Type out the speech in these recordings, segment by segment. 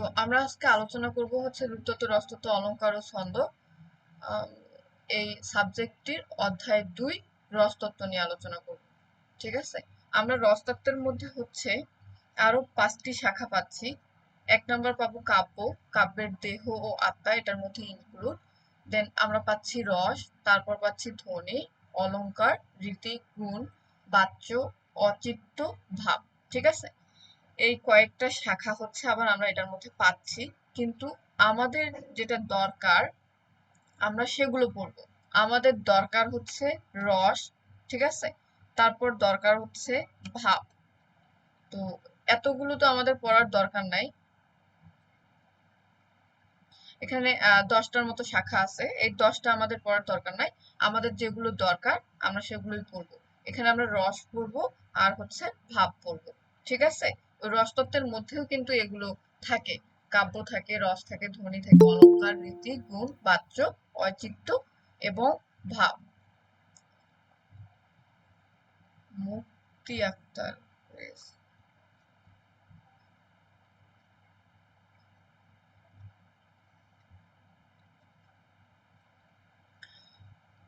তো আমরা আজকে আলোচনা করব হচ্ছে রূপতত্ত্ব, রসতত্ত্ব অলংকার ও ছন্দ। এই সাবজেক্টটির অধ্যায় দুই, রসতত্ত্ব নিয়ে আলোচনা করব। ঠিক আছে? আমরা রসতত্ত্বের মধ্যে হচ্ছে আরও পাঁচটি শাখা পাচ্ছি। এক নম্বর পাবো কাব্য, কাব্যের দেহ ও আত্মা, এটার মধ্যে ইনক্লুড দেন আমরা পাচ্ছি রস, তারপর পাচ্ছি ধ্বনি, অলঙ্কার, রীতি, গুণ, বাচ্য অচিত্ত ভাব। ঠিক আছে? এই কয়েকটা শাখা হচ্ছে আবার আমরা এটার মধ্যে পাচ্ছি। কিন্তু আমাদের যেটা দরকার, আমরা সেগুলো পড়ব। আমাদের দরকার হচ্ছে রস, ঠিক আছে? তারপর দরকার হচ্ছে ভাব। তো এতগুলো তো আমাদের পড়ার দরকার নাই। এখানে দশটার মতো শাখা আছে। এই দশটা আমাদের পড়ার দরকার নাই। আমাদের যেগুলো দরকার, আমরা সেগুলোই পড়ব। এখানে আমরা রস পড়ব আর হচ্ছে ভাব পড়ব, ঠিক আছে? রসতত্ত্বের মধ্যেও কিন্তু এগুলো থাকে। কাব্য থাকে, রস থাকে, ধ্বনি থাকে অলংকার রীতি, গুণ বাচ্য ঐচিত্য এবং ভাব। মুক্তি আক্তার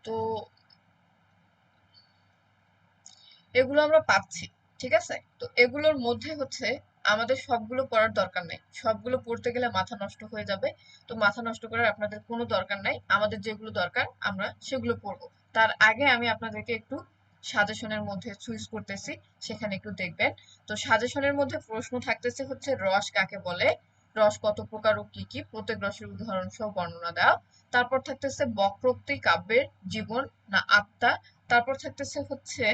তো, এগুলো আমরা পাচ্ছি। ঠিক আছে? তো এগুলোর মধ্যে হচ্ছে আমাদের সবগুলো পড়ার দরকার নেই। সবগুলো পড়তে গেলে মাথা নষ্ট হয়ে যাবে। তো মাথা নষ্ট করার আপনাদের কোনো দরকার নাই। আমাদের যেগুলো দরকার, আমরা সেগুলো পড়ব। তার আগে আমি আপনাদেরকে একটু সাজেশনের মধ্যে সুইচ করতেছি। সেখানে একটু দেখবেন। তো সাজেশনের মধ্যে প্রশ্ন থাকতেছে হচ্ছে, রস কাকে বলে? রস কত প্রকার ও কি কি? প্রত্যেক রসের উদাহরণ সহ বর্ণনা দেওয়া তারপর থাকতেছে, বক্রোক্তি কাব্যের জীবন না আত্মা? তারপর থাকতেছে হচ্ছে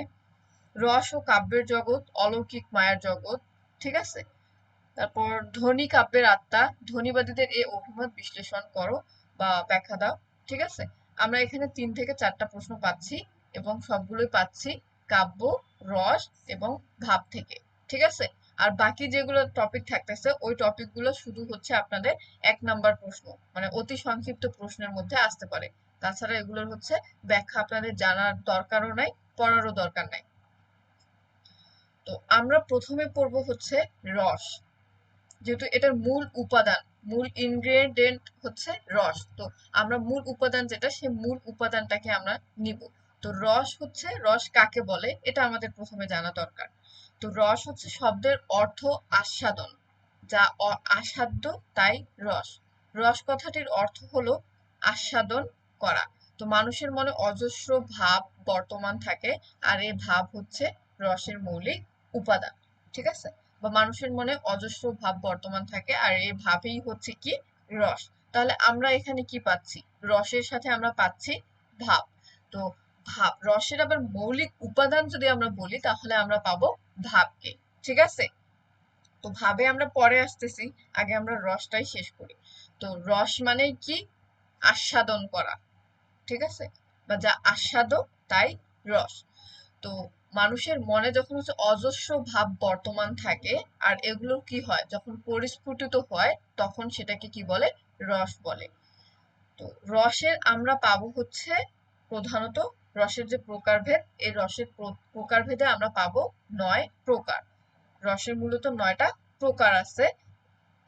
রস ও কাব্যের জগৎ, অলৌকিক মায়ার জগৎ, ঠিক আছে? তারপর ধ্বনি কাব্যের আত্মা ধ্বনিবাদীদের এই অভিমত বিশ্লেষণ করো বা ব্যাখ্যা দাও, ঠিক আছে? আমরা এখানে তিন থেকে চারটা প্রশ্ন পাচ্ছি এবং সবগুলোই পাচ্ছি কাব্য, রস এবং ভাব থেকে, ঠিক আছে? আর বাকি যেগুলো টপিক থাকতেছে, ওই টপিকগুলো শুধু হচ্ছে আপনাদের এক নাম্বার প্রশ্ন মানে অতি সংক্ষিপ্ত প্রশ্নের মধ্যে আসতে পারে। তাছাড়া এগুলোর হচ্ছে ব্যাখ্যা আপনাদের জানার দরকারও নাই, পড়ারও দরকার নাই। তো আমরা প্রথমে পড়ব হচ্ছে রস। যেহেতু এটার মূল উপাদান, মূল ইনগ্রেডিয়েন্ট হচ্ছে রস। তো আমরা মূল উপাদান যেটা সে মূল উপাদানটাকে আমরা নিব। তো রস হচ্ছে, রস কাকে বলে? এটা আমাদের প্রথমে জানা দরকার। তো রস হচ্ছে শব্দের অর্থ আস্বাদন, যা আস্বাদ্য, তাই রস। রস কথাটির অর্থ হলো আস্বাদন করা। তো মানুষের মনে অজস্র ভাব বর্তমান থাকে, আর এই ভাব হচ্ছে রসের মৌলিক উপাদান, ঠিক আছে? বা মানুষের মনে অজস্র ভাব বর্তমান থাকে আর এই ভাবেই হচ্ছে কি? রস। তাহলে আমরা এখানে কি পাচ্ছি? রসের সাথে আমরা পাচ্ছি ভাব। তো ভাব, রসের আবার মৌলিক উপাদান যদি আমরা বলি, তাহলে আমরা পাবো ভাবকে, ঠিক আছে? তো ভাবে আমরা পরে আসতেছি, আগে আমরা রসটাই শেষ করি। তো রস মানে কি? আস্বাদন করা, ঠিক আছে? বা যা আস্বাদক, তাই রস। তো মানুষের মনে যখন হচ্ছে অজস্র ভাব বর্তমান থাকে, আর এগুলো কি হয়? যখন পরিস্ফুটিত হয়, তখন সেটাকে কি বলে? রস বলে। তো রসের আমরা পাবো হচ্ছে প্রধানত রসের যে প্রকারভেদ, এই রসের প্রকারভেদে আমরা পাবো নয় প্রকার। রসের মূলত নয়টা প্রকার আছে।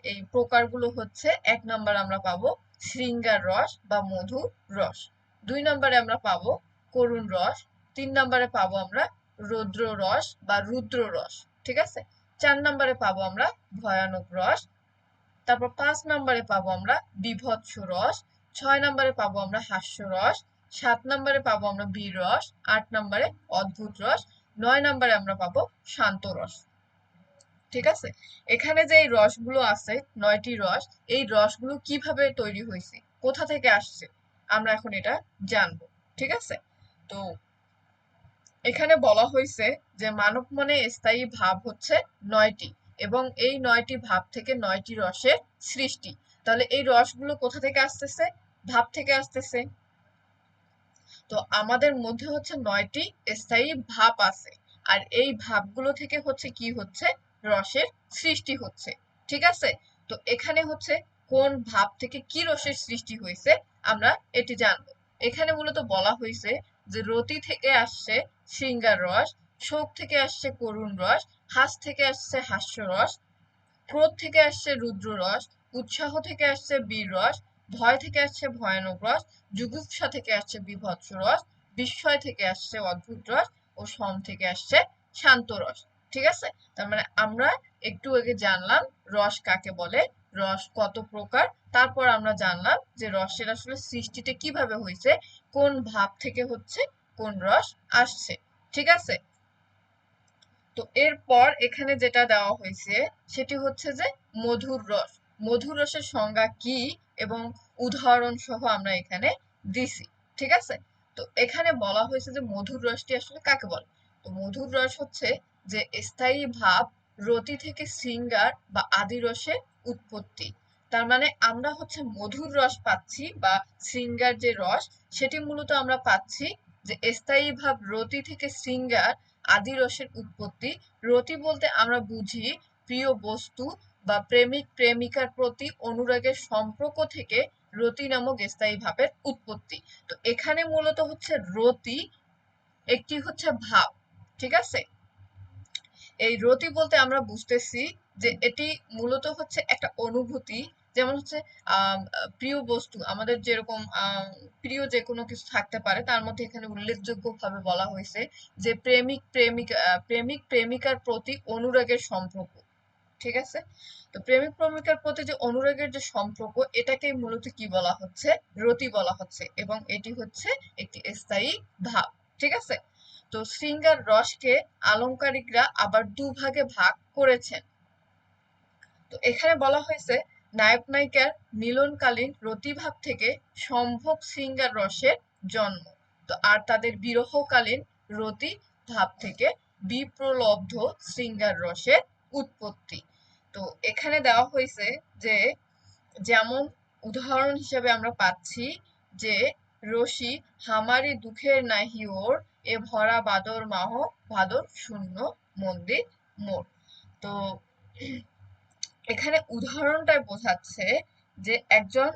এই প্রকারগুলো হচ্ছে, এক নাম্বার আমরা পাবো শৃঙ্গার রস বা মধু রস। দুই নম্বরে আমরা পাবো করুণ রস। তিন নম্বরে পাবো আমরা রৌদ্র রস বা রুদ্র রস ঠিক আছে? চার নম্বরে পাবো আমরা ভয়ানক রস, তারপর পাঁচ নম্বরে পাবো আমরা বীভৎস রস, ছয় নম্বরে পাবো আমরা হাস্য রস, সাত নম্বরে পাবো আমরা বীর রস, আট নম্বরে অদ্ভুত রস, নয় নম্বরে আমরা পাবো শান্ত রস, ঠিক আছে? এখানে যে এই রসগুলো আছে, নয়টি রস, এই রসগুলো কীভাবে তৈরি হয়েছে, কোথা থেকে আসছে, আমরা এখন এটা জানব, ঠিক আছে? তো এখানে বলা হয়েছে যে মানব মনে স্থায়ী ভাব হচ্ছে নয়টি এবং এই নয়টি ভাব থেকে নয়টি রসের সৃষ্টি। তাহলে এই রসগুলো কোথা থেকে আসতেছে? ভাব থেকে আসতেছে। তো আমাদের মধ্যে হচ্ছে নয়টি স্থায়ী ভাব আছে আর এই ভাবগুলো থেকে হচ্ছে কি হচ্ছে? রসের সৃষ্টি হচ্ছে। ঠিক আছে? তো এখানে হচ্ছে কোন ভাব থেকে কি রসের সৃষ্টি হয়েছে আমরা এটি জানব। এখানে মূলত বলা হয়েছে যে রতি থেকে আসছে সিঙ্গার রস, শোক থেকে আসছে করুণ রস, হাস থেকে আসছে হাস্য রস, ক্রোধ থেকে আসছে রুদ্র রস, উৎসাহ থেকে আসছে বীর রস, ভয় থেকে আসছে ভয়ানক রস, জুগুপ্সা থেকে আসছে বিভৎস রস, বিস্ময় থেকে আসছে অদ্ভুত রস ও সম থেকে আসছে শান্ত রস। ঠিক আছে? তার মানে আমরা একটু আগে জানলাম রস কাকে বলে রস কত প্রকার? তারপর আমরা জানলাম যে রসের আসলে সৃষ্টিটা কীভাবে হয়েছে, কোন ভাব থেকে হচ্ছে, কোন রস আসছে, ঠিক আছে? তো এরপর এখানে যেটা দেওয়া হয়েছে, সেটি হচ্ছে যে মধুর রস। মধুর রসের সংজ্ঞা কি এবং উদাহরণ সহ আমরা এখানে দিছি, ঠিক আছে? তো এখানে বলা হয়েছে যে মধুর রসটি আসলে কাকে বলে? তো মধুর রস হচ্ছে যে স্থায়ী ভাব রতি থেকে শৃঙ্গার বা আদি রসের উৎপত্তি। তার মানে আমরা হচ্ছে মধুর রস পাচ্ছি বা শৃঙ্গার যে রস, সেটি মূলত আমরা পাচ্ছি যে স্থায়ী ভাব রতি থেকে শৃঙ্গার আদি রসের উৎপত্তি। রতি বলতে আমরা বুঝি প্রিয় বস্তু বা প্রেমিক প্রেমিকার প্রতি অনুরাগের সম্পর্ক থেকে রতি নামক স্থায়ী ভাবের উৎপত্তি। তো এখানে মূলত হচ্ছে রতি একটি হচ্ছে ভাব, ঠিক আছে? এই রতি বলতে আমরা বুঝতেছি যে এটি মূলত হচ্ছে একটা অনুভূতি, যেমন হচ্ছে প্রিয় বস্তু, আমাদের যেরকম প্রিয় যে কোনো কিছু থাকতে পারে, তার মধ্যে এখানে উল্লেখযোগ্য ভাবে বলা হয়েছে যে প্রেমিক, প্রেমিকা প্রেমিক, প্রেমিকার প্রতি অনুরাগের সম্পর্ক। ঠিক আছে? তো প্রেমিক, প্রেমিকার প্রতি যে অনুরাগের যে সম্পর্ক এটাকে মূলত কি বলা হচ্ছে? রতি বলা হচ্ছে এবং এটি হচ্ছে একটি স্থায়ী ভাব। ঠিক আছে? তো শৃঙ্গার রসকে আলংকারিকরা আবার দুভাগে ভাগ করেছেন। তো এখানে বলা হয়েছে, নায়ক নায়িকার মিলনকালীন রতিভাব থেকে সম্ভোগ শৃঙ্গার রসের জন্ম। তো আর তাদের বিরহকালীন রতি ভাব থেকে বিপ্রলব্ধ শৃঙ্গার রসের উৎপত্তি। তো এখানে দেওয়া হয়েছে যে, যেমন উদাহরণ হিসেবে আমরা পাচ্ছি যে রশি হামারি দুঃখের নাহি ওর এ ভরা বাদর মাহ ভাদর শূন্য, মন্দির মোড় তো এখানে উদাহরণটাই বোঝাচ্ছে যে একজন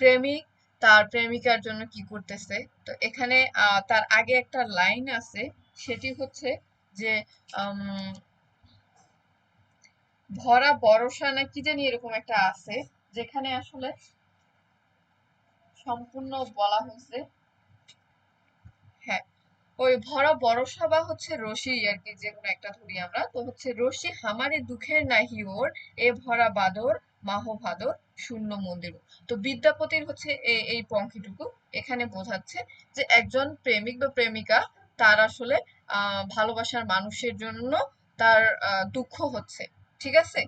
প্রেমিক তার প্রেমিকার জন্য কি করতেছে। তো এখানে তার আগে একটা লাইন আছে, সেটি হচ্ছে যে ভরা বরসা না কি জানি এরকম একটা আছে, যেখানে আসলে সম্পূর্ণ বলা হয়েছে হ্যাঁ ওই ভরা বরসা বা হচ্ছে রশি আর কি, যে কোনো একটা ধরি আমরা। তো হচ্ছে রশি হামারে দুঃখের নাহি ওর, এ ভরা বাদর, মাহ ভাদর, শূন্য মন্দির। তো বিদ্যাপতির হচ্ছে এই পঙ্ক্তিটুকু এখানে বোঝাচ্ছে যে একজন প্রেমিক বা প্রেমিকা তার আসলে ভালোবাসার মানুষের জন্য তার দুঃখ হচ্ছে, ঠিক আছে?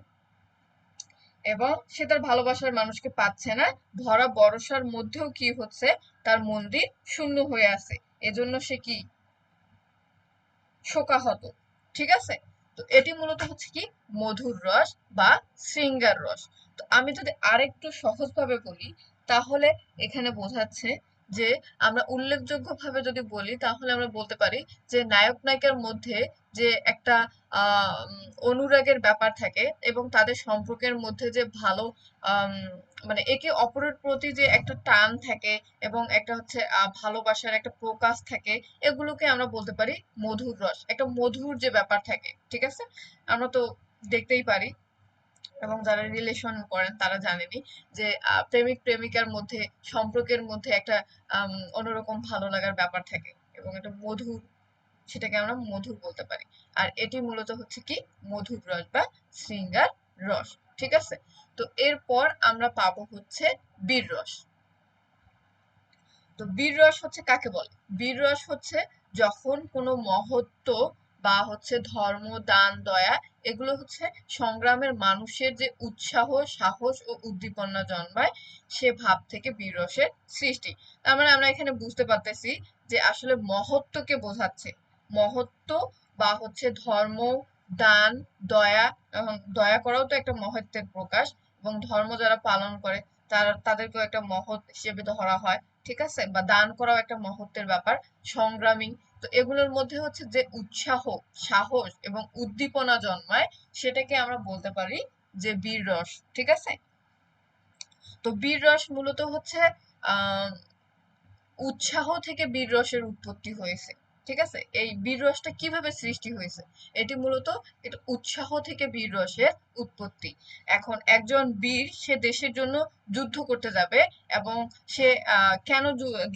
এবং সে তার ভালোবাসার মানুষকে পাচ্ছে না। ভরা বরসার মধ্যেও কি হচ্ছে? তার মন্দির শূন্য হয়ে আছে। এজন্য সে কি শোকাহত ঠিক আছে? তো এটি মূলত হচ্ছে কি? মধুর রস বা শৃঙ্গার রস। তো আমি যদি আরেকটু সহজভাবে বলি, তাহলে এখানে বোঝাচ্ছে যে আমরা উল্লেখযোগ্য ভাবে যদি বলি, তাহলে আমরা বলতে পারি যে নায়ক নায়িকার মধ্যে যে একটা অনুরাগের ব্যাপার থাকে এবং তাদের সম্পর্কের মধ্যে যে ভালো মানে একে অপরের প্রতি যে একটা টান থাকে এবং একটা হচ্ছে ভালোবাসার একটা প্রকাশ থাকে, এগুলোকে আমরা বলতে পারি মধুর রস। একটা মধুর যে ব্যাপার থাকে, ঠিক আছে? আমরা তো দেখতেই পারি এবং যারা রিলেশন করেন তারা জানেনি যে প্রেমিক প্রেমিকার মধ্যে, সম্পর্কের মধ্যে একটা অন্যরকম ভালো লাগার ব্যাপার থাকে এবং একটা মধুর, সেটাকে আমরা মধুর বলতে পারি। আর এটি মূলত হচ্ছে কি? মধুর রস বা শৃঙ্গার রস, ঠিক আছে? তো এরপর আমরা পাবো হচ্ছে বীর রস। তো বীর রস হচ্ছে কাকে বলে? বীর রস হচ্ছে যখন কোনো মহত্ব বা হচ্ছে ধর্ম, দান, দয়া, এগুলো হচ্ছে সংগ্রামের মানুষের যে উৎসাহ, সাহস ও উদ্দীপনা জন্মায় সে ভাব থেকে বীররসের সৃষ্টি। তার মানে আমরা এখানে বুঝতে পারতেছি যে আসলে মহত্বকে বোঝাচ্ছে। মহত্ব বা হচ্ছে ধর্ম দান, দয়া এবং দয়া করাও তো একটা মহত্বের প্রকাশ এবং ধর্ম যারা পালন করে, তারা, তাদেরকেও একটা মহৎ হিসেবে ধরা হয়, ঠিক আছে? বা দান করাও একটা মহত্বের ব্যাপার, সংগ্রামী। তো এগুলোর মধ্যে হচ্ছে যে উৎসাহ, সাহস এবং উদ্দীপনা জন্মায়, সেটাকে আমরা বলতে পারি যে বীর রস, ঠিক আছে? তো বীর রস মূলত হচ্ছে উৎসাহ থেকে বীর রসের উৎপত্তি হয়েছে। ঠিক আছে? এই বীর রসটা কীভাবে সৃষ্টি হয়েছে? এটি মূলত এটা উৎসাহ থেকে বীর রসের উৎপত্তি। এখন একজন বীর, সে দেশের জন্য যুদ্ধ করতে যাবে এবং সে কেন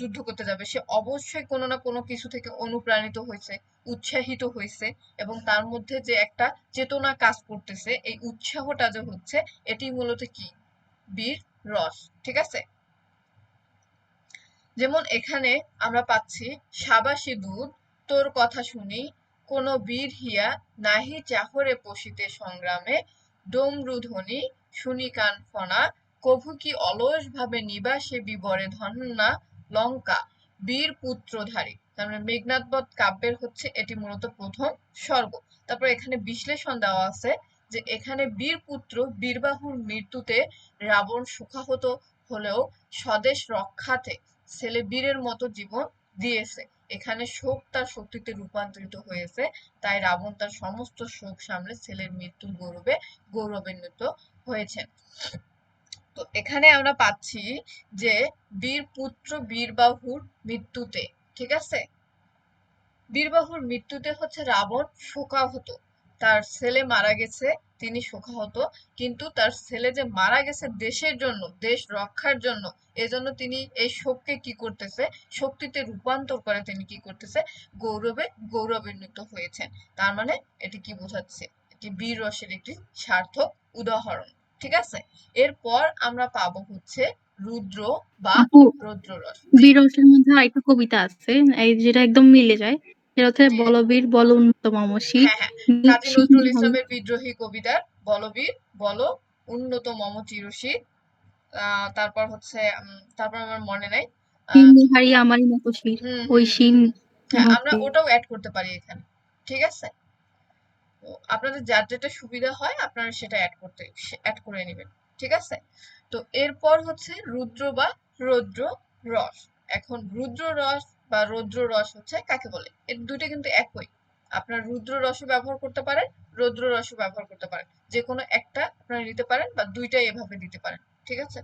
যুদ্ধ করতে যাবে? সে অবশ্যই কোনো না কোনো কিছু থেকে অনুপ্রাণিত হয়েছে, উৎসাহিত হয়েছে এবং তার মধ্যে যে একটা চেতনা কাজ করতেছে, এই উৎসাহটা যে হচ্ছে, এটি মূলত কি? বীর রস, ঠিক আছে? যেমন এখানে আমরা পাচ্ছি, সাবাসী দুধ, তোর কথা শুনি, কোন বীর হিয়া নাহি চাহরে পশিতে সংগ্রামে ডমরুধ্বনি শুনি কান ফনা, কভু কি অলস ভাবে নিবাসে বিবরে ধন্যা লঙ্কা, বীর পুত্রধারী। তারপরে মানে মেঘনাদবধ কাব্যের হচ্ছে এটি মূলত প্রথম স্বর্গ। তারপর এখানে বিশ্লেষণ দেওয়া আছে যে এখানে বীর পুত্র বীরবাহুর মৃত্যুতে রাবণ সুখাহত হলেও স্বদেশ রক্ষাতে ছেলে বীরের মতো জীবন দিয়েছে। এখানে শোক তার শক্তিতে রূপান্তরিত হয়েছে। তাই রাবণ তার সমস্ত শোক সামলে ছেলের মৃত্যুর গৌরবে গৌরবান্বিত হয়েছেন। তো এখানে আমরা পাচ্ছি যে বীর পুত্র বীরবাহুর মৃত্যুতে, ঠিক আছে? বীরবাহুর মৃত্যুতে হচ্ছে রাবণ শোকাহত। তার ছেলে মারা গেছে, তিনি শোকাহত। কিন্তু তার ছেলে যে মারা গেছে দেশের জন্য, দেশ রক্ষার জন্য এজন্য তিনি এই শোককে কি করতেছে? শক্তিতে রূপান্তর করে তিনি কি করতেছে? গৌরবে গৌরবান্বিত হয়েছেন। তার মানে এটি কি বোঝাচ্ছে? এটি বীর রসের একটি সার্থক উদাহরণ। ঠিক আছে? এরপর আমরা পাবো হচ্ছে রুদ্র বা রৌদ্র রস বীররসের মধ্যে আরেকটা কবিতা আছে এই যেটা একদম মিলে যায়। সেটা হচ্ছে বলবীর বল উন্নত মামসী হ্যাঁ হ্যাঁ। কাজী নজরুল ইসলামের বিদ্রোহী কবিতার বলবীর বল উন্নত মম চিরশীর আহ, তারপর হচ্ছে তারপর আমার মনে নাই। হারি আমারই মতো শির ওই হ্যাঁ আমরা ওটাও অ্যাড করতে পারি এখানে ঠিক আছে? আপনাদের যার যেটা সুবিধা হয় আপনারা সেটা অ্যাড করতে অ্যাড করে নেবেন ঠিক আছে? তো এরপর হচ্ছে রুদ্র বা রৌদ্র রস। এখন রুদ্র রস বা রৌদ্র রস হচ্ছে কাকে বলে? এর দুটো কিন্তু একই। আপনার রুদ্র রসও ব্যবহার করতে পারেন রৌদ্র রসও ব্যবহার করতে পারেন। যে কোনো একটা আপনারা নিতে পারেন বা দুইটাই এভাবে দিতে পারেন। ঠিক আছে?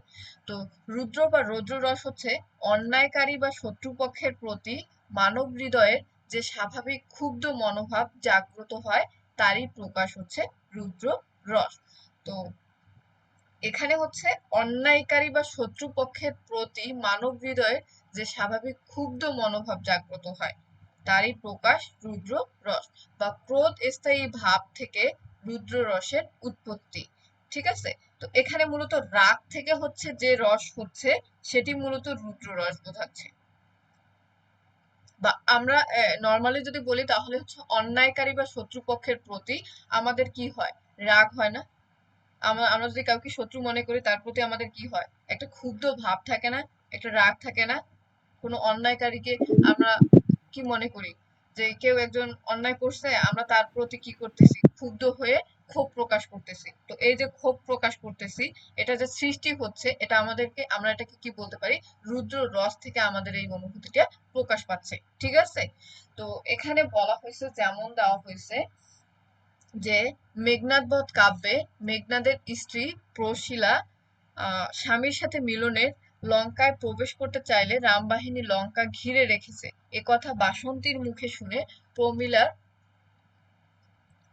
তো রুদ্র বা রৌদ্র রস হচ্ছে অন্যায়কারী বা শত্রুপক্ষের প্রতি মানব হৃদয়ের যে স্বাভাবিক ক্ষুব্ধ মনোভাব জাগ্রত হয়, তারই প্রকাশ হচ্ছে রুদ্র রস তো এখানে হচ্ছে অন্যায়কারী বা শত্রুপক্ষের প্রতি মানব হৃদয়ে যে স্বাভাবিক ক্ষুব্ধ মনোভাব জাগ্রত হয়, তারই প্রকাশ রুদ্র রস বা ক্রোধ স্থায়ী ভাব থেকে রুদ্র রসের উৎপত্তি। ঠিক আছে? তো এখানে মূলত রাগ থেকে হচ্ছে যে রস হচ্ছে সেটি মূলত রুদ্র রস বোঝাচ্ছে। বা আমরা নর্মালি যদি বলি তাহলে হচ্ছে অন্যায়কারী বা শত্রুপক্ষের প্রতি আমাদের কি হয়? রাগ হয় না? আমরা আমরা যদি কাউকে শত্রু মনে করি তার প্রতি আমাদের কি হয়? একটা ক্ষুব্ধ ভাব থাকে না? একটা রাগ থাকে না? কোনো অন্যায়কারীকে আমরা কি মনে করি? যে কেউ একজন অন্যায় করছে, আমরা তার প্রতি কি করতেছি? ক্ষুব্ধ হয়ে ক্ষোভ প্রকাশ করতেছি। তো এই যে ক্ষোভ প্রকাশ করতেছি, এটা যে সৃষ্টি হচ্ছে, এটা আমাদেরকে, আমরা এটাকে কি বলতে পারি? রুদ্র রস থেকে আমাদের এই অনুভূতিটা প্রকাশ পাচ্ছে। ঠিক আছে? তো এখানে বলা হয়েছে, যেমন দেওয়া হয়েছে যে, মেঘনাদ বধ কাব্যে মেঘনাদের স্ত্রী প্রশিলা স্বামীর সাথে মিলনের লঙ্কায় প্রবেশ করতে চাইলে রামবাহিনী লঙ্কা ঘিরে রেখেছে। এ কথা বাসন্তীর মুখে শুনে প্রমিলার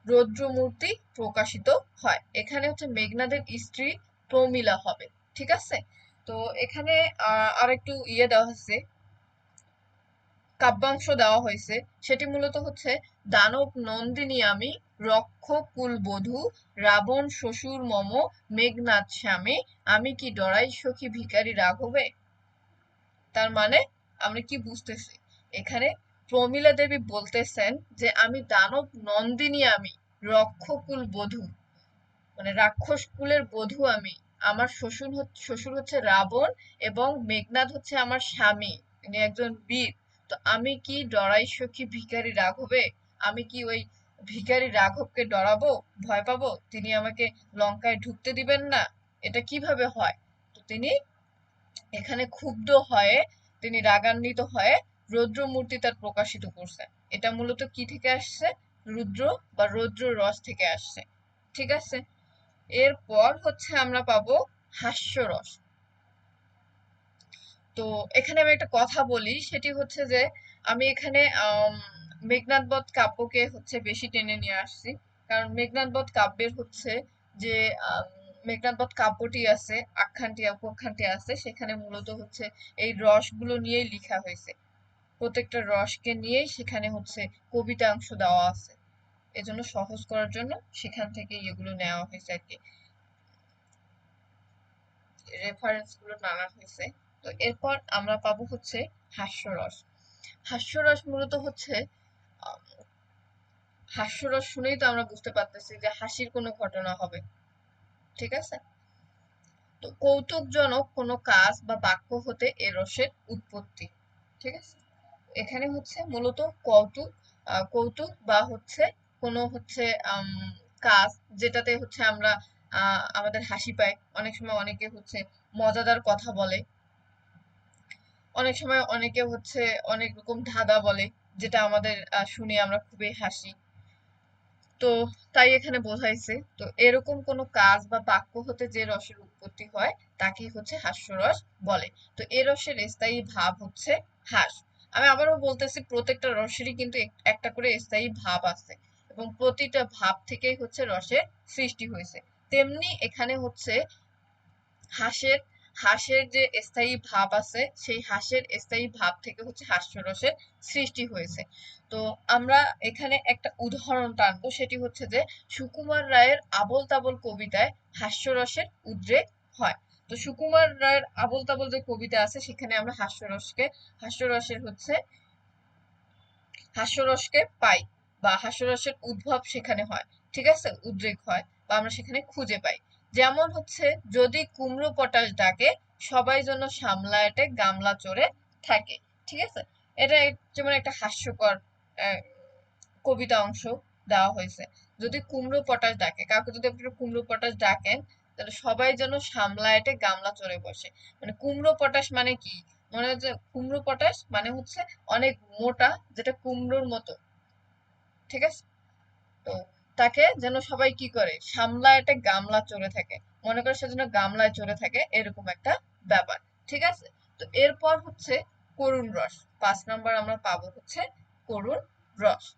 রৌদ্রমূর্তি প্রকাশিত হয়। এখানে হচ্ছে মেঘনাদের স্ত্রী প্রমিলা হবে, ঠিক আছে? তো এখানে আর একটু ইয়ে দেওয়া হয়েছে, কাব্যাংশ দেওয়া হয়েছে। সেটি মূলত হচ্ছে, দানব নন্দিনী আমি রক্ষ কুলবধূ রাবণ শ্বশুর মম মেঘনাথ স্বামী, আমি কি ডরাই সখী ভিখারি রাঘবে? তার মানে আমরা কি বুঝতেছি? এখানে প্রমিলা দেবী বলতেছেন যে, আমি দানব নন্দিনী আমি, রক্ষকুল বধূ। মানে রাক্ষস কুলের বধূ আমি। আমার শ্বশুর শ্বশুর হচ্ছে রাবণ এবং মেঘনাথ হচ্ছে আমার স্বামী। তিনি একজন বীর। তো আমি কি ডরাই সখী ভিখারি রাঘবে? আমি কি ওই ভিখারি রাঘবকে ডরাবো? ভয় পাবো? তিনি আমাকে লঙ্কায় ঢুকতে দিবেন না? এটা কীভাবে হয়? তো তিনি এখানে ক্ষুব্ধ হয়ে, তিনি রাগান্বিত হয়ে রৌদ্র মূর্তি তার প্রকাশিত করছে। এটা মূলত কি থেকে আসছে? রুদ্র বা রৌদ্র রস থেকে আসছে। ঠিক আছে? এরপর হচ্ছে আমরা পাবো হাস্যরস তো এখানে আমি একটা কথা বলি সেটি হচ্ছে যে আমি এখানে মেঘনাদ বধ কাব্যকে হচ্ছে বেশি টেনে নিয়ে আসছি। কারণ মেঘনাদ বধ কাব্যের হচ্ছে যে আম, মেঘনাদ বধ কাব্যটি আছে আখ্যানটি উপাখ্যানটি আছে সেখানে মূলত হচ্ছে এই রসগুলো নিয়েই লিখা হয়েছে। প্রত্যেকটা রসকে নিয়েই সেখানে হচ্ছে কবিতা অংশ দেওয়া আছে। এজন্য সহজ করার জন্য সেখান থেকে এগুলো নেওয়া হয়েছে আর কি। রেফারেন্সগুলো নানা হয়েছে। তো এরপর আমরা পাবো হচ্ছে হাস্যরস। হাস্যরস মূলত হচ্ছে হাস্যরস শুনেই তো আমরা বুঝতে পারতেছি যে হাসির কোনো ঘটনা হবে। ঠিক আছে? তো কৌতুকজনক কোনো কাজ বা বাক্য হতে এ রসের উৎপত্তি। ঠিক আছে? এখানে হচ্ছে মূলত কৌতুক কৌতুক বা হচ্ছে কোনো হচ্ছে কাজ যেটাতে হচ্ছে আমরা আমাদের হাসি পায় অনেক সময় অনেকে হচ্ছে মজাদার কথা বলে। অনেক সময় অনেকে হচ্ছে অনেক রকম ধাঁধা বলে, যেটা আমাদের শুনে আমরা খুবই হাসি। তো তাই এখানে বোঝাইছে। তো এরকম কোনো কাজ বা বাক্য হতে যে রসের উৎপত্তি হয় তাকেই হচ্ছে হাস্যরস বলে। তো এ রসের স্থায়ী ভাব হচ্ছে হাস। আমি আবারও বলতেছি, প্রত্যেকটা রসেরই কিন্তু একটা করে স্থায়ী ভাব আছে এবং প্রতিটা ভাব থেকেই হচ্ছে রসের সৃষ্টি হয়েছে। তেমনি এখানে হচ্ছে হাসের হাসের যে স্থায়ী ভাব আছে, সেই হাসের স্থায়ী ভাব থেকে হচ্ছে হাস্যরসের সৃষ্টি হয়েছে। তো আমরা এখানে একটা উদাহরণ টানবো, সেটি হচ্ছে যে সুকুমার রায়ের আবোল তাবোল কবিতায় হাস্যরসের উদ্রেক হয়। তো সুকুমার রায়ের আবোল তাবোল যে কবিতা আছে, সেখানে আমরা হাস্যরসকে, হাস্যরসের হচ্ছে, হাস্যরসকে পাই বা হাস্যরসের উদ্ভব সেখানে হয়, ঠিক আছে? উদ্রেক হয় বা আমরা সেখানে খুঁজে পাই। যেমন হচ্ছে, যদি কুমড়ো পটাশ ডাকে সবাই যেন সামলায়েটে গামলা চড়ে থাকে, ঠিক আছে? এটা যেমন একটা হাস্যকর কবিতা অংশ দেওয়া হয়েছে। যদি কুমড়ো পটাশ ডাকে কাউকে যদি আপনি কুমড়ো পটাশ ডাকেন তাহলে সবাই যেন সামলায়েটে গামলা চড়ে বসে। মানে কুমড়ো পটাশ মানে কি? মনে হচ্ছে কুমড়ো পটাশ মানে হচ্ছে অনেক মোটা, যেটা কুমড়োর মতো। ঠিক আছে? তো তাকে যেন সবাই কি করে? সামলায়েটে গামলা চড়ে থাকে। মনে করে সে যেন গামলায় চড়ে থাকে, এরকম একটা ব্যাপার। ঠিক আছে? তো এরপর হচ্ছে করুণ রস। পাঁচ নাম্বার আমরা পাবো হচ্ছে করুণ রস।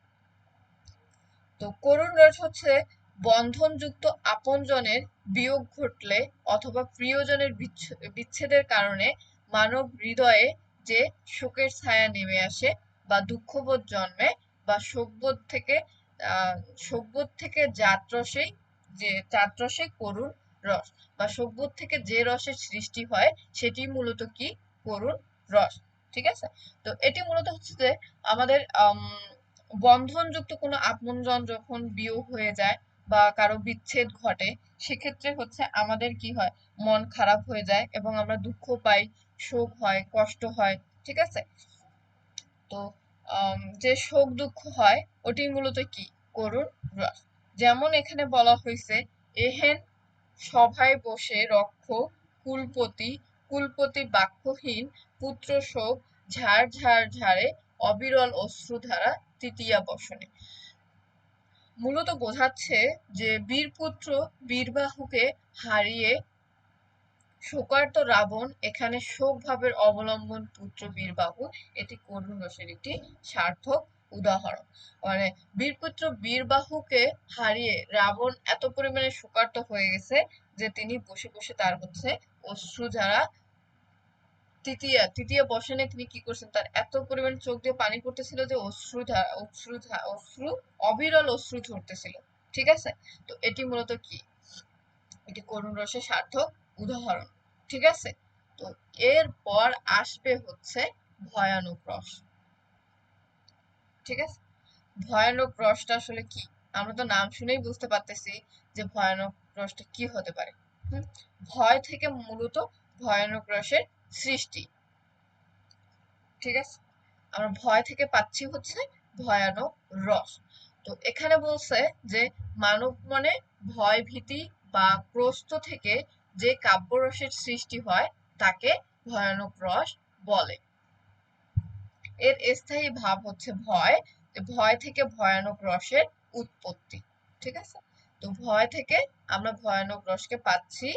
তো করুণ রস হচ্ছে বন্ধনযুক্ত আপনজনের বিয়োগ ঘটলে অথবা প্রিয়জনের বিচ্ছ- বিচ্ছেদের কারণে মানব হৃদয়ে যে শোকের ছায়া নেমে আসে বা দুঃখবোধ জন্মে বা শোকবোধ থেকে শোকবোধ থেকে জাত রসেই যে জাত রসে করুণ রস বা শোকবোধ থেকে যে রসের সৃষ্টি হয় সেটি মূলত কি? করুণ রস। ঠিক আছে? তো এটি মূলত হচ্ছে যে আমাদের আম, বন্ধনযুক্ত কোনো আপনজন যখন বিয়োগ হয়ে যায় বা কারও বিচ্ছেদ ঘটে, সেক্ষেত্রে হচ্ছে আমাদের কি হয়? মন খারাপ হয়ে যায় এবং আমরা দুঃখ পাই, শোক হয়, কষ্ট হয়, ঠিক আছে? তো যে শোক দুঃখ হয়, ওটি মূলত কি? রস। যেমন এখানে বলা হয়েছে এহেন সভায় বসে রক্ষ, কুলপতি কুলপতি বাক্যহীন, পুত্র শোক, ঝাড় ঝাড় ঝাড়ে, অবিরল অশ্রুধারা, তৃতীয়া বসনে। মূলত বোঝাচ্ছে যে বীরপুত্র বীরবাহুকে হারিয়ে শোকার্ত রাবণ এখানে শোক ভাবের অবলম্বন পুত্র বীরবাহু। এটি করুণ রসের একটি সার্থক উদাহরণ। মানে বীরপুত্র বীরবাহুকে হারিয়ে রাবণ এত পরিমাণে শোকার্ত হয়ে গেছে যে তিনি বসে বসে তার হচ্ছে অশ্রু যারা তৃতীয়া, তৃতীয় বসনে তিনি কি করছেন? তার এত পরিমাণে চোখ দিয়ে পানি পড়তেছিল যে অশ্রু ধা- অশ্রু অবিরল অশ্রু ঝরতেছিল। ঠিক আছে? তো এটি মূলত কি? এটি করুণ রসের সার্থক উদাহরণ। ঠিক আছে? তো এরপর আসবে হচ্ছে ভয়ানক রস। ঠিক আছে? ভয়ানক রসটা আসলে কি? আমরা তো নাম শুনেই বুঝতে পারতেছি যে ভয়ানক রসটা কি হতে পারে? ভয় থেকে মূলত ভয়ানক রসের সৃষ্টি। ঠিক আছে? আমরা ভয় থেকে পাচ্ছি হচ্ছে ভয়ানক রস। তো এখানে বলছে যে মানব মনে ভয়, ভীতি বা ক্রোস্ত থেকে যে কাব্যরসের সৃষ্টি হয়, তাকে ভয়ানক রস বলে। এর স্থায়ী ভাব হচ্ছে ভয় ভয় থেকে ভয়ানক রসের উৎপত্তি। ঠিক আছে? তো ভয় থেকে আমরা ভয়ানক রসকে পাচ্ছি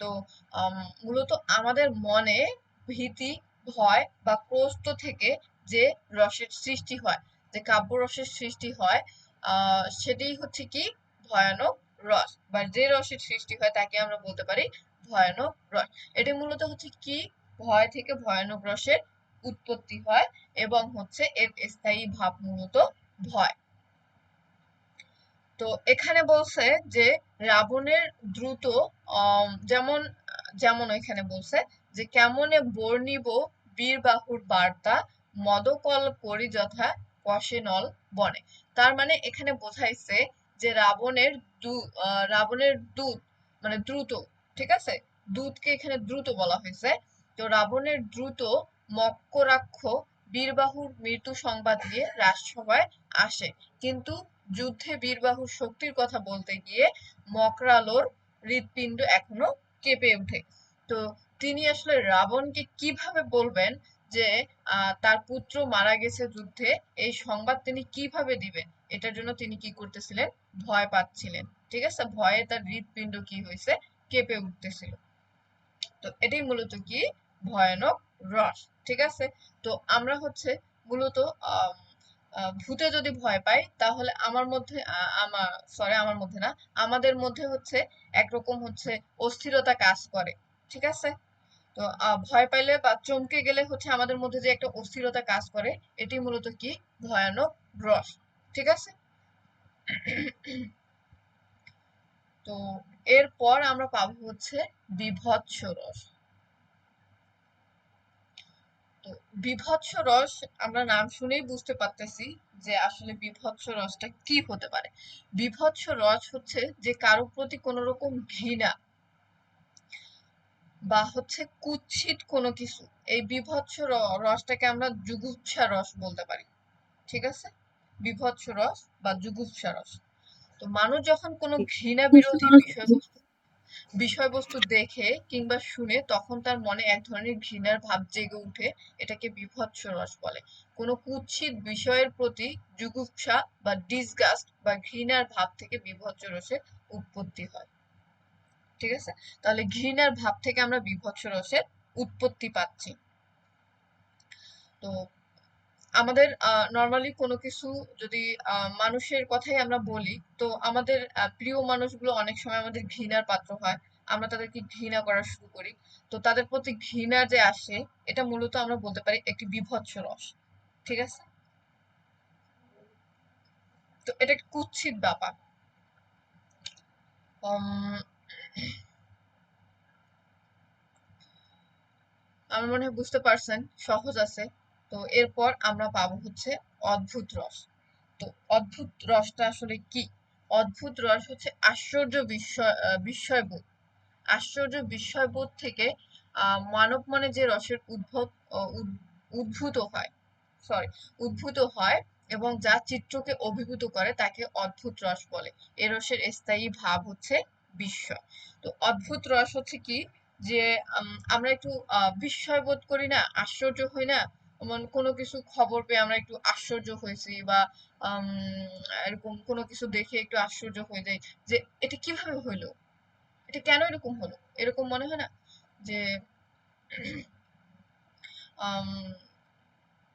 তো মূলত আমাদের মনে ভীতি, ভয় বা ক্রোস্ত থেকে যে রসের সৃষ্টি হয়, যে কাব্য রসের সৃষ্টি হয় সেটাই হচ্ছে কি ভয়ানক রস বা যে রসের সৃষ্টি হয় তাকে আমরা বলতে পারি ভয়ানক রস। এটি মূলত হচ্ছে কি ভয় থেকে ভয়ানক রসের উৎপত্তি হয় এবং হচ্ছে এর স্থায়ী ভাব মূলত ভয়। তো এখানে বলছে যে রাবণের দ্রুত যেমন যেমন এখানে বলছে যে কেমনে বর্ণিব বীরবাহুর বার্তা, মদকল করি যথা কষে নল বনে। তার মানে এখানে বোঝাইছে যে রাবণের রাবণের দূত মানে দ্রুত, ঠিক আছে? দূতকে এখানে দ্রুত বলা হয়েছে। তো রাবণের দ্রুত মক্করাক্ষ বীরবাহুর মৃত্যু সংবাদ নিয়ে রাজসভায় আসে। কিন্তু যুদ্ধে বীরবাহুর শক্তির কথা বলতে গিয়ে মকরালোর হৃৎপিণ্ড এখনও কেঁপে ওঠে। তো তিনি আসলে রাবণকে কীভাবে বলবেন যে তার পুত্র মারা গেছে যুদ্ধে, এই সংবাদ তিনি কীভাবে দিবেন? এটার জন্য তিনি কি করতেছিলেন? ভয় পাচ্ছিলেন। ঠিক আছে? ভয়ে তার হৃৎপিণ্ড কি হয়েছে? কেঁপে উঠতেছিল। তো এটাই মূলত কি? ভয়ানক রস ঠিক আছে? তো আমরা হচ্ছে মূলত ভূতে যদি ভয় পাই, তাহলে আমার মধ্যে আমার সরি আমার মধ্যে না, আমাদের মধ্যে হচ্ছে একরকম হচ্ছে অস্থিরতা কাজ করে, ঠিক আছে? তো ভয় পাইলে বা চমকে গেলে হচ্ছে আমাদের মধ্যে যে একটা অস্থিরতা কাজ করে, এটি মূলত কি? ভয়ানক রস ঠিক আছে? তো, এরপর আমরা পাবো হচ্ছে বিভৎস রস বিভৎস রস আমরা নাম শুনেই বুঝতে পারতেছি যে আসলে বিভৎস রসটা কি হতে পারে। বিভৎস রস হচ্ছে যে কারও প্রতি কোনো রকম ঘৃণা বা হচ্ছে কুৎসিত কোনো কিছু। এই বিভৎস রসটাকে আমরা জুগুপ্সা রস বলতে পারি। ঠিক আছে? বিভৎস রস বা জুগুপ্সা রস। তো মানুষ যখন কোনো ঘৃণা বিরোধী বিষয়বস্তু বিষয়বস্তু দেখে কিংবা শুনে তখন তার মনে এক ধরনের ঘৃণার ভাব জেগে উঠে, এটাকে বিভৎস রস বলে। কোনো কুৎসিত বিষয়ের প্রতি জুগুপ্সা বা ডিসগাস্ট বা ঘৃণার ভাব থেকে বিভৎস রসের উৎপত্তি হয়। ঠিক আছে? তাহলে ঘৃণার ভাব থেকে আমরা বিভৎস রসের উৎপত্তি পাচ্ছি। তো আমাদের নর্মালি কোনো কিছু যদি মানুষের কথাই আমরা বলি, তো আমাদের প্রিয় মানুষগুলো অনেক সময় আমাদের ঘৃণার পাত্র হয়। আমরা তাদেরকে ঘৃণা করা শুরু করি। তো তাদের প্রতি ঘৃণা যে আসে, এটা মূলত আমরা বলতে পারি একটি বিভৎস রস। ঠিক আছে? তো এটা একটা কুৎসিত ব্যাপার। আমার মনে হয় বুঝতে পারছেন, সহজ আছে। তো এরপর আমরা পাবো হচ্ছে অদ্ভুত রস। তো অদ্ভুত রসটা আসলে কি? অদ্ভুত রস হচ্ছে আশ্চর্য বিস্ময় বিস্ময়বোধ। আশ্চর্য বিস্ময়বোধ থেকে মানব মনে যে রসের উদ্ভব উদ্ভূত হয় সরি উদ্ভূত হয় এবং যা চিত্রকে অভিভূত করে তাকে অদ্ভুত রস বলে। এ রসের স্থায়ী ভাব হচ্ছে বিস্ময়। তো অদ্ভুত রস হচ্ছে কি? যে আমরা একটু বিস্ময় বোধ করি না, আশ্চর্য হই না যেমন কোনো কিছু খবর পেয়ে আমরা একটু আশ্চর্য হয়েছি বা এরকম কোনো কিছু দেখে একটু আশ্চর্য হয়ে যাই যে এটা কীভাবে হইল এটা কেন এরকম হলো? এরকম মনে হয় না? যে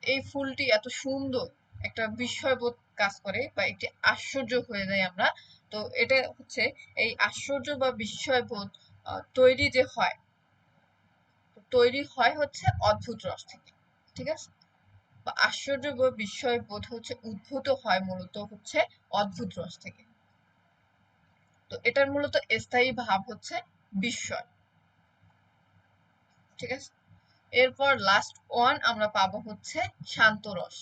এই ফুলটি এত সুন্দর একটা বিস্ময়বোধ কাজ করে বা একটি আশ্চর্য হয়ে যাই আমরা। তো এটা হচ্ছে এই আশ্চর্য বা বিস্ময়বোধ তৈরি যে হয়, তৈরি হয় হচ্ছে অদ্ভুত রস থেকে। ঠিক আছে? বা আশ্চর্য বা বিস্ময়বোধ হচ্ছে উদ্ভূত হয় মূলত হচ্ছে অদ্ভুত রস থেকে। তো এটার মূলত স্থায়ী ভাব হচ্ছে বিস্ময়। ঠিক আছে? এরপর লাস্ট ওয়ান আমরা পাবো হচ্ছে শান্ত রস।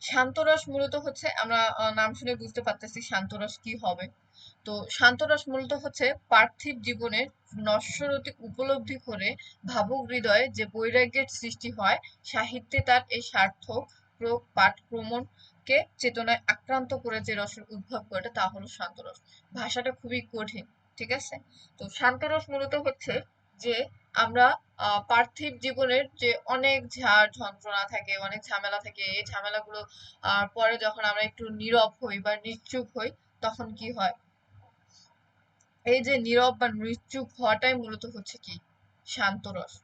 শান্ত রস মূলত হচ্ছে আমরা নাম শুনে বুঝতে পারতেছি শান্ত রস কি হবে। তো শান্তরস মূলত হচ্ছে পার্থিব জীবনের নশ্বরতি উপলব্ধি করে ভাবুক হৃদয়ে যে বৈরাগ্যের সৃষ্টি হয়, সাহিত্যে তার এই সার্থক প্রয়োগ পাঠ প্রমণকে চেতনায় আক্রান্ত করে যে রসের উদ্ভব ঘটে তা হলো শান্তরস। ভাষাটা খুবই কঠিন, ঠিক আছে? তো শান্তরস মূলত হচ্ছে যে আমরা পার্থিব জীবনের যে অনেক ঝাড় যন্ত্রণা থাকে, অনেক ঝামেলা থাকে, এই ঝামেলাগুলো পরে যখন আমরা একটু নীরব হই বা নিশ্চুপ হই, তখন কি হয়? এই যে নীরব বা নিশ্চুপ হওয়াটাই মূলত হচ্ছে কি? শান্ত রস,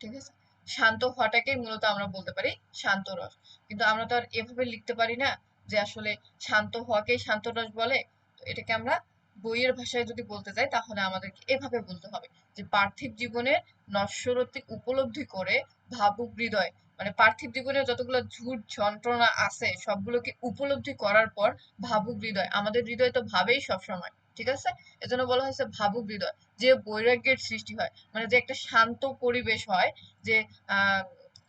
ঠিক আছে? শান্ত হওয়াটাকেই মূলত আমরা বলতে পারি শান্ত রস। কিন্তু আমরা তো আর এভাবে লিখতে পারি না যে আসলে শান্ত হওয়াকেই শান্ত রস বলে। এটাকে আমরা বইয়ের ভাষায় যদি বলতে যাই, তাহলে আমাদেরকে এভাবে বলতে হবে যে পার্থিব জীবনে নশ্বরতি উপলব্ধি করে ভাবুক হৃদয়। মানে পার্থিব জীবনে যতগুলো ঝুট, যন্ত্রণা আছে, সবগুলোকে উপলব্ধি করার পর ভাবুক হৃদয়। আমাদের হৃদয় তো ভাবেই সবসময়। ঠিক আছে? এজন্য বলা হয়েছে ভাবুক হৃদয়। যে বৈরাগ্যের সৃষ্টি হয় মানে যে একটা শান্ত পরিবেশ হয়, যে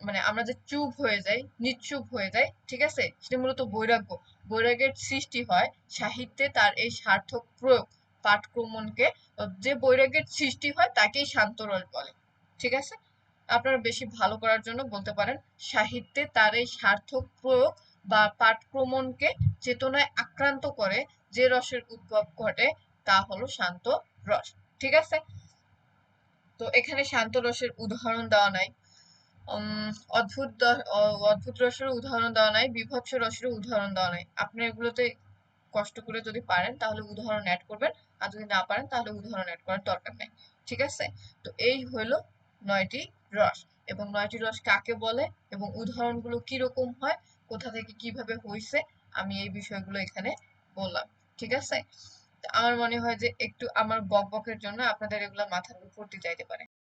মানে আমরা যে চুপ হয়ে যাই নিশ্চুপ হয়ে যাই, ঠিক আছে? সেটা মূলত বৈরাগ্য। বৈরাগ্যের সৃষ্টি হয় সাহিত্যে তার এই সার্থক প্রয়োগ, পাঠক্রমণকে যে বৈরাগ্যের সৃষ্টি হয় তাকেই শান্ত রস বলে, ঠিক আছে? আপনারা বেশি ভালো করার জন্য বলতে পারেন, সাহিত্যে তার এই সার্থক প্রয়োগ বা পাঠক্রমণকে চেতনায় আক্রান্ত করে যে রসের উদ্ভব ঘটে, তা হলো শান্ত রস। ঠিক আছে? তো এখানে শান্ত রসের উদাহরণ দেওয়া নাই। অদ্ভুত অদ্ভুত রসের উদাহরণ দেওয়া নাই, বিভৎস রসের উদাহরণ দেওয়া নাই। আপনি এগুলোতে কষ্ট করে যদি পারেন, তাহলে উদাহরণ অ্যাড করবেন। আর যদি না পারেন, তাহলে উদাহরণ অ্যাড করার দরকার নেই। ঠিক আছে? তো এই হলো নয়টি রস। এবং নয়টি রস কাকে বলে? এবং উদাহরণগুলো কীরকম হয়? কোথা থেকে কীভাবে হয়েছে আমি এই বিষয়গুলো এখানে বললাম। ঠিক আছে? আমার মনে হয় যে একটু আমার বকবকের জন্য আপনাদের এগুলো মাথার উপর দিয়ে যাইতে পারে।